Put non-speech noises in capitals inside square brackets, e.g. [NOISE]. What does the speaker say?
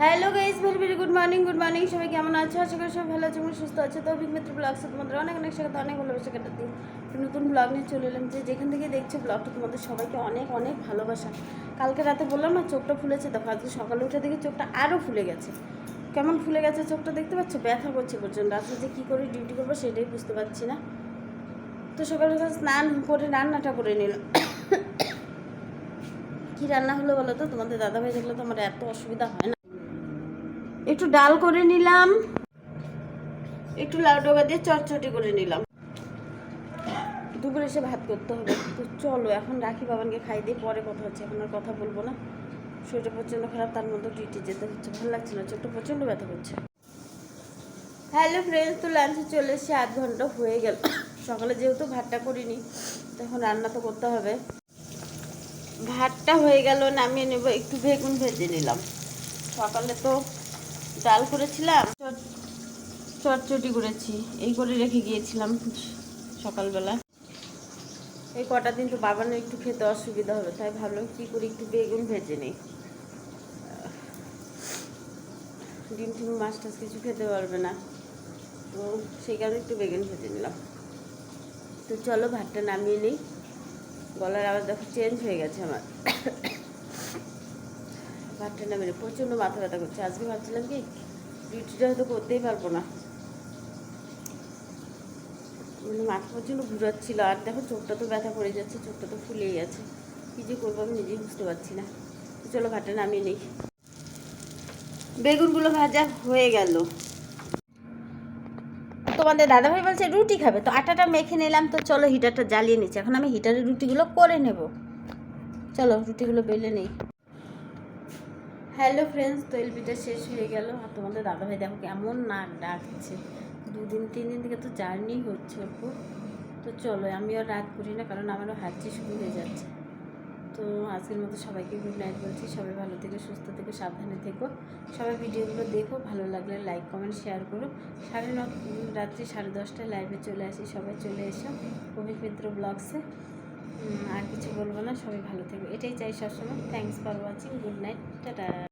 Hello guys very very good morning good morning সবাই কেমন আছো? আশা করি সবাই ভালো আছে এবং সুস্থ আছে। তো অভিক মিত্র ব্লগ তোমাদের অনেক অনেক সাথে অনেক ভালোবাসা কাটাতে নতুন ব্লগ নিয়ে চলে এলাম। যে যেখান থেকে দেখছ ব্লগটা তোমাদের সবাইকে অনেক অনেক ভালোবাসা। কালকে রাতে বললাম না, চোখটা ফুলেছে। দেখো, আজকে সকালে উঠে দেখি চোখটা আরও ফুলে গেছে। কেমন ফুলে গেছে চোখটা দেখতে পাচ্ছ? ব্যথা করছে পর্যন্ত আজকে যে কী করে ডিউটি করব সেটাই বুঝতে পারছি না। তো সকালে স্নান করে, রান্নাটা করে নিলাম। [COUGHS] কী রান্না হলো বলো তো? তোমাদের দাদাভাই দেখলে তো আমার এত অসুবিধা হয় না। একটু ডাল করে নিলাম। একটু লাউ ডোকা দিয়ে চটচটি করে নিলাম। দুপুরে এসে ভাত করতে হবে। তো চলো এখন রাখি বাবানকে খাই দিয়ে পরে কথা হচ্ছে। এখন আর কথা বলব না। শরীরটা প্রচণ্ড খারাপ তার মধ্যে ডিউটি যেতে হচ্ছে। ভালো লাগছে না চোখটা প্রচণ্ড ব্যথা করছে। হ্যালো ফ্রেন্ডস তো লাঞ্চে চলে এসে আধ ঘণ্টা হয়ে গেল। সকালে যেহেতু ভাতটা করিনি তখন রান্না তো করতে হবে। ভাতটা হয়ে গেল নামিয়ে নেব। একটু বেগুন ভেজে নিলাম। সকালে তো ডাল করেছিলাম, চট- চটচটি করেছি। এই করে রেখে গিয়েছিলাম সকালবেলা। এই কটা দিন তো বাবানের একটু খেতে অসুবিধা হবে, তাই ভাবলাম কী করি, একটু বেগুন ভেজে নেই। ডিম টিম, মাছ টাছ কিছু খেতে পারবে না। তো সেই কারণে একটু বেগুন ভেজে নিলাম। তো চলো ভাতটা নামিয়ে নিই। গলার আওয়াজ দেখো চেঞ্জ হয়ে গেছে আমার। ভাতটা নামিয়ে নিই প্রচণ্ড মাথা ব্যথা করছে। আজকে ভাবছিলাম কি, ডিউটিটা হয়তো করতেই পারব না। মানে মাথা প্রচণ্ড ঘুরাচ্ছিল, আর দেখো চোখটা তো ব্যথা পড়ে যাচ্ছে, চোখটা তো ফুলেই আছে। কী যে করব আমি নিজেই বুঝতে পারছি না। চলো ভাতটা নামিয়ে নিই। বেগুনগুলো ভাজা হয়ে গেল। তোমাদের দাদাভাই বলছে, রুটি খাবে। তো আটাটা মেখে নিলাম, তো চলো হিটারটা জ্বালিয়ে নিচ্ছি। এখন আমি হিটারের রুটিগুলো করে নেব। চলো, রুটিগুলো বেলে নেই। হ্যালো ফ্রেন্ডস তৈল পিঠা শেষ হয়ে গেল। আর তোমাদের দাদাভাই দেখো কেমন নাক ডাকছে। দুদিন, তিন দিন থেকে তো জার্নি হচ্ছে ওপর তো চলো, আমি আর রাত করি না, কারণ আমারও হাঁচি শুরু হয়ে যাচ্ছে। তো আজকের মতো সবাইকে গুড নাইট বলছি। সবাই ভালো থেকে, সুস্থ থেকে, সাবধানে থেকো। সবাই ভিডিওগুলো দেখো, ভালো লাগলে লাইক কমেন্ট শেয়ার করো। সাড়ে ন, রাত্রি সাড়ে দশটায় লাইভে চলে আসি, সবাই চলে এসো অভিক মিত্র ব্লগসে আর কিছু বলব না, সবাই ভালো থেকো। এটাই চাই সবসময়। Thanks for watching good night tata.